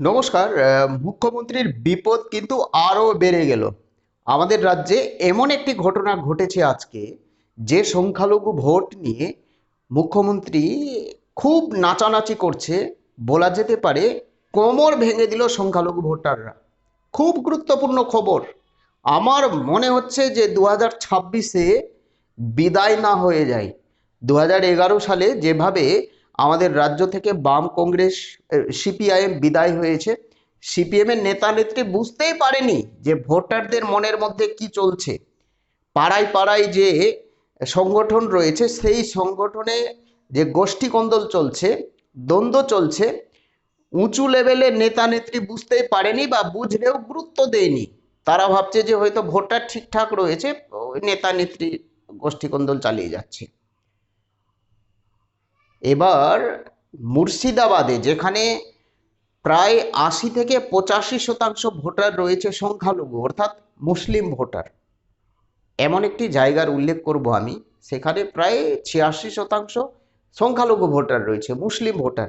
নমস্কার মুখ্যমন্ত্রীর বিপদ কিন্তু আরও বেড়ে গেল। আমাদের রাজ্যে এমন একটি ঘটনা ঘটেছে আজকে, যে সংখ্যালঘু ভোট নিয়ে মুখ্যমন্ত্রী খুব নাচানাচি করছে, বলা যেতে পারে কোমর ভেঙে দিল সংখ্যালঘু ভোটাররা। খুব গুরুত্বপূর্ণ খবর। আমার মনে হচ্ছে যে দু হাজার ছাব্বিশে বিদায় না হয়ে যায়। দু হাজার এগারো সালে যেভাবে আমাদের রাজ্য থেকে বাম কংগ্রেস সিপিআইএম বিদায় হয়েছে। সিপিএমের নেতা নেত্রী বুঝতেই পারেনি যে ভোটারদের মনের মধ্যে কি চলছে। পাড়ায় পাড়ায় যে সংগঠন রয়েছে, সেই সংগঠনে যে গোষ্ঠী কন্দল চলছে, দ্বন্দ্ব চলছে, উঁচু লেভেলের নেতা নেত্রী বুঝতেই পারেনি বা বুঝলেও গুরুত্ব দেয়নি। তারা ভাবছে যে হয়তো ভোটার ঠিকঠাক রয়েছে নেতা নেত্রী গোষ্ঠী কন্দল চালিয়ে যাচ্ছে। এবার মুর্শিদাবাদে, যেখানে প্রায় আশি থেকে পঁচাশি শতাংশ ভোটার রয়েছে সংখ্যালঘু, অর্থাৎ মুসলিম ভোটার। এমন একটি জায়গার উল্লেখ করব আমি, সেখানে প্রায় ছিয়াশি শতাংশ সংখ্যালঘু ভোটার রয়েছে, মুসলিম ভোটার।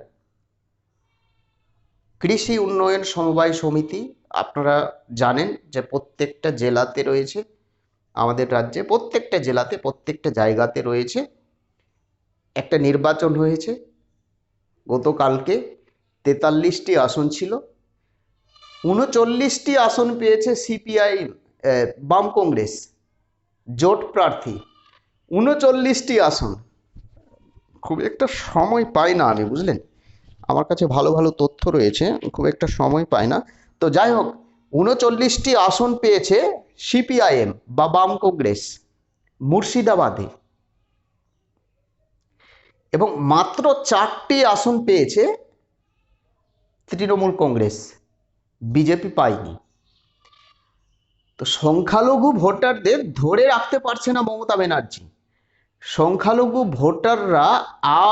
কৃষি উন্নয়ন সমবায় সমিতি, আপনারা জানেন যে প্রত্যেকটা জেলাতে রয়েছে, আমাদের রাজ্যে প্রত্যেকটা জেলাতে, প্রত্যেকটা জায়গাতে রয়েছে একটা নির্বাচন হয়েছে। গতকালকে তেতাল্লিশটি আসন ছিল। উনচল্লিশটি আসন পেয়েছে সিপিআই বাম কংগ্রেস, জোট প্রার্থী। উনচল্লিশটি আসন। খুব একটা সময় পাই না আমি, বুঝলেন? আমার কাছে ভালো ভালো তথ্য রয়েছে, খুব একটা সময় পাই না। তো যাই হোক, উনচল্লিশটি আসন পেয়েছে সিপিআইএম বা বাম কংগ্রেস, মুর্শিদাবাদে। এবং মাত্র চারটি আসন পেয়েছে তৃণমূল কংগ্রেস, বিজেপি পায়নি। তো সংখ্যালঘু ভোটারদের ধরে রাখতে পারছে না মমতা ব্যানার্জি। সংখ্যালঘু ভোটাররা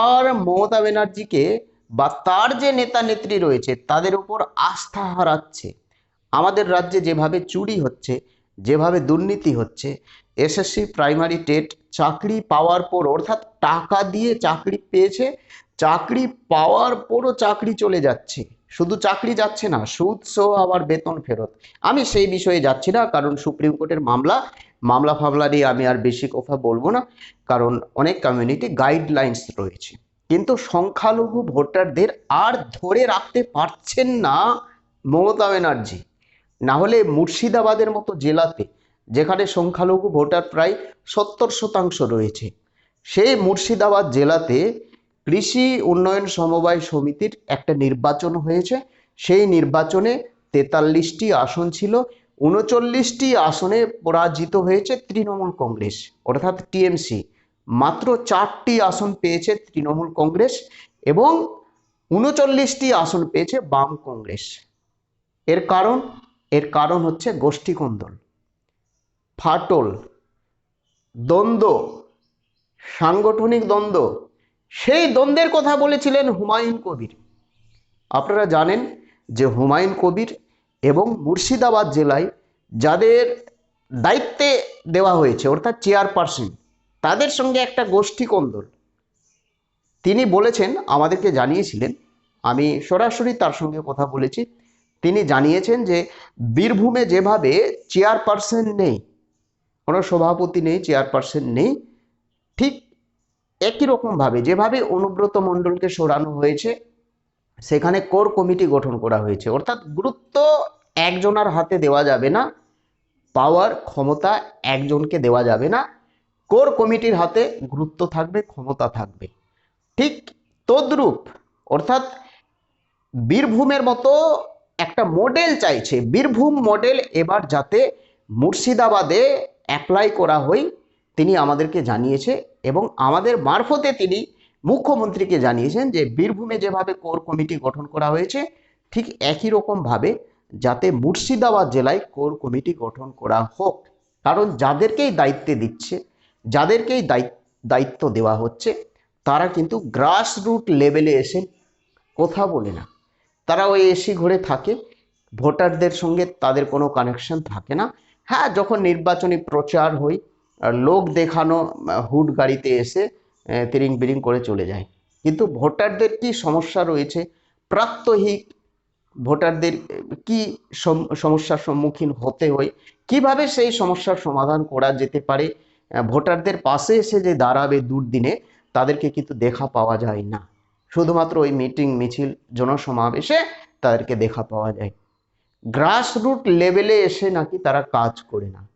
আর মমতা ব্যানার্জিকে বা তার যে নেতা নেত্রী রয়েছে তাদের উপর আস্থা হারাচ্ছে। আমাদের রাজ্যে যেভাবে চুরি হচ্ছে, যেভাবে দুর্নীতি হচ্ছে এসএসসি প্রাইমারি টেট চাকরি পাওয়ার পর অর্থাৎ টাকা দিয়ে চাকরি পেয়েছে, চাকরি পাওয়ার পরও চাকরি চলে যাচ্ছে। শুধু চাকরি যাচ্ছে না, সুদ সহ আবার বেতন ফেরত। আমি সেই বিষয়ে যাচ্ছি না, কারণ সুপ্রিম কোর্টের মামলা মামলা ফামলা নিয়ে আমি আর বেশি কথা বলব না, কারণ অনেক কমিউনিটি গাইডলাইন্স রয়েছে। কিন্তু সংখ্যালঘু ভোটারদের আর ধরে রাখতে পারছেন না মমতা ব্যানার্জি। না হলে মুর্শিদাবাদের মতো জেলাতে যেখানে সংখ্যালঘু ভোটার প্রায় সত্তর শতাংশ রয়েছে। সেই মুর্শিদাবাদ জেলাতে কৃষি উন্নয়ন সমবায় সমিতির একটা নির্বাচন হয়েছে। সেই নির্বাচনে তেতাল্লিশটি আসন ছিল। উনচল্লিশটি আসনে পরাজিত হয়েছে তৃণমূল কংগ্রেস, অর্থাৎ টিএমসি। মাত্র চারটি আসন পেয়েছে তৃণমূল কংগ্রেস এবং উনচল্লিশটি আসন পেয়েছে বাম কংগ্রেস। এর কারণ এর কারণ হচ্ছে গোষ্ঠী কন্দল ফাটল, দ্বন্দ্ব, সাংগঠনিক দ্বন্দ্ব, সেই দ্বন্দ্বের কথা বলেছিলেন হুমায়ুন কবির। আপনারা জানেন যে হুমায়ুন কবির এবং মুর্শিদাবাদ জেলায় যাদের দায়িত্বে দেওয়া হয়েছে, অর্থাৎ চেয়ারপারসন, তাদের সঙ্গে একটা গোষ্ঠী কন্দল তিনি বলেছেন, আমাদেরকে জানিয়েছিলেন, আমি সরাসরি তার সঙ্গে কথা বলেছি, তিনি জানিয়েছেন যে বীরভূমে যেভাবে চেয়ারপারসন নেই কোনো সভাপতি নেই, চেয়ারপারসন নেই। ঠিক একই রকমভাবে যেভাবে অনুব্রত মণ্ডলকে সরানো হয়েছে, সেখানে কোর কমিটি গঠন করা হয়েছে। অর্থাৎ গুরুত্ব একজনের হাতে দেওয়া যাবে না, পাওয়ার ক্ষমতা একজনকে দেওয়া যাবে না। কোর কমিটির হাতে গুরুত্ব থাকবে, ক্ষমতা থাকবে। ঠিক তদ্রূপ, অর্থাৎ বীরভূমের মতো একটা মডেল চাইছে। বীরভূম মডেল এবার যাতে মুর্শিদাবাদে অ্যাপ্লাই করা হয় তিনি আমাদেরকে জানিয়েছে এবং আমাদের মারফতে তিনি মুখ্যমন্ত্রীকে জানিয়েছেন যে বীরভূমে যেভাবে কোর কমিটি গঠন করা হয়েছে, ঠিক একই রকমভাবে যাতে মুর্শিদাবাদ জেলায় কোর কমিটি গঠন করা হোক। কারণ যাদেরকেই দায়িত্বে দিচ্ছে, যাদেরকেই দায়িত্ব দেওয়া হচ্ছে, তারা কিন্তু গ্রাস রুট লেভেলে এসে কথা বলে না। তারা ওই এসি ঘরে থাকে, ভোটারদের সঙ্গে তাদের কোনো কানেকশন থাকে না। হ্যাঁ যখন নির্বাচনী প্রচার হই লোক দেখানো হুড গাড়িতে এসে তিরিং বিরিং করে চলে যায়। কিন্তু ভোটারদের কি সমস্যা রয়েছে? প্রাত্যহিক ভোটারদের কি সমস্যার সম্মুখীন হতে হয়? কীভাবে সেই সমস্যার সমাধান করা যেতে পারে? ভোটারদের পাশে এসে যে দাঁড়াবে দুর্দিনে, তাদেরকে কিন্তু দেখা পাওয়া যায় না। শুধুমাত্র ওই মিটিং, মিছিল, জনসমাবেশে তাদেরকে দেখা পাওয়া যায়। গ্রাসরুট লেভেলে এসে নাকি তারা কাজ করে না।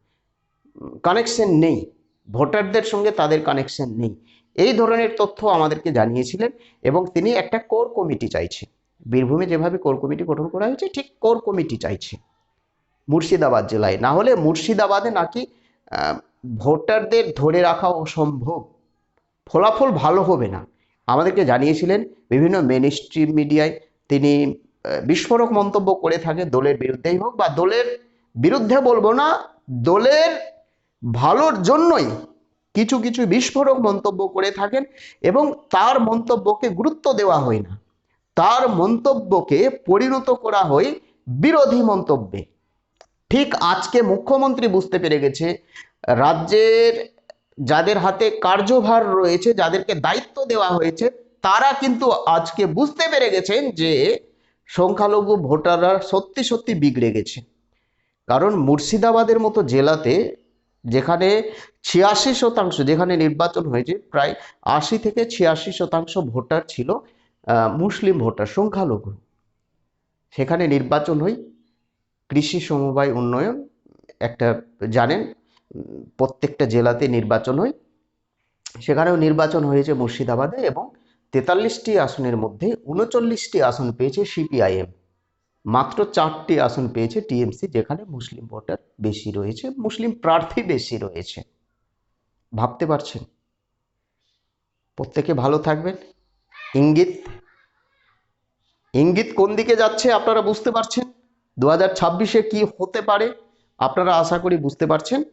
কানেকশন নেই। ভোটারদের সঙ্গে তাদের কানেকশন নেই। এই ধরনের তথ্য আমাদেরকে জানিয়েছিলেন এবং তিনি একটা কোর কমিটি চাইছে বীরভূমে যেভাবে কোর কমিটি গঠন করা হয়েছে, ঠিক কোর কমিটি চাইছে মুর্শিদাবাদ জেলায়। না হলে মুর্শিদাবাদে নাকি ভোটারদের ধরে রাখা অসম্ভব। ফলাফল ভালো হবে না। আমাদেরকে জানিয়েছিলেন বিভিন্ন মেন মিডিয়ায় তিনি বিস্ফোরক মন্তব্য করে থাকে দলের বিরুদ্ধেই হোক বা দলের বিরুদ্ধে বলব না, দলের ভালোর জন্যই কিছু কিছু বিস্ফোরক মন্তব্য করে থাকেন এবং তার মন্তব্যকে গুরুত্ব দেওয়া হয় না। তার মন্তব্যকে পরিণত করা হয় বিরোধী মন্তব্যে। ঠিক আজকে মুখ্যমন্ত্রী বুঝতে পেরে গেছে, রাজ্যের যাদের হাতে কার্যভার রয়েছে, যাদেরকে দায়িত্ব দেওয়া হয়েছে, তারা কিন্তু আজকে বুঝতে পেরে গেছেন যে সংখ্যালঘু ভোটাররা সত্যি সত্যি বিগড়ে গেছে। কারণ মুর্শিদাবাদের মতো জেলাতে যেখানে ছিয়াশি শতাংশ, যেখানে নির্বাচন হয়েছে, প্রায় আশি থেকে ছিয়াশি শতাংশ ভোটার ছিল মুসলিম ভোটার, সংখ্যালঘু। সেখানে নির্বাচন হয়, কৃষি সমবায় উন্নয়ন, একটা জানেন, প্রত্যেকটা জেলাতে নির্বাচন হয়। সেখানেও নির্বাচন হয়েছে মুর্শিদাবাদে এবং তেতাল্লিশটি আসনের মধ্যে উনচল্লিশটি আসন পেয়েছে সিপিআইএম। মাত্র চারটি আসন পেয়েছে টিএমসি, যেখানে মুসলিম ভোটার বেশি রয়েছে, মুসলিম প্রার্থী বেশি রয়েছে। ভাবতে পারছেন? প্রত্যেকে ভালো থাকবেন। ইঙ্গিত? ইঙ্গিত কোন দিকে যাচ্ছে আপনারা বুঝতে পারছেন? দু হাজার ছাব্বিশে কী হতে পারে? আপনারা আশা করি বুঝতে পারছেন।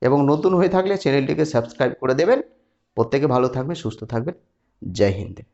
এবং নতুন হয়ে থাকলে চ্যানেলটিকে সাবস্ক্রাইব করে দেবেন। প্রত্যেকে ভালো থাকবেন, সুস্থ থাকবেন। जय हिंद।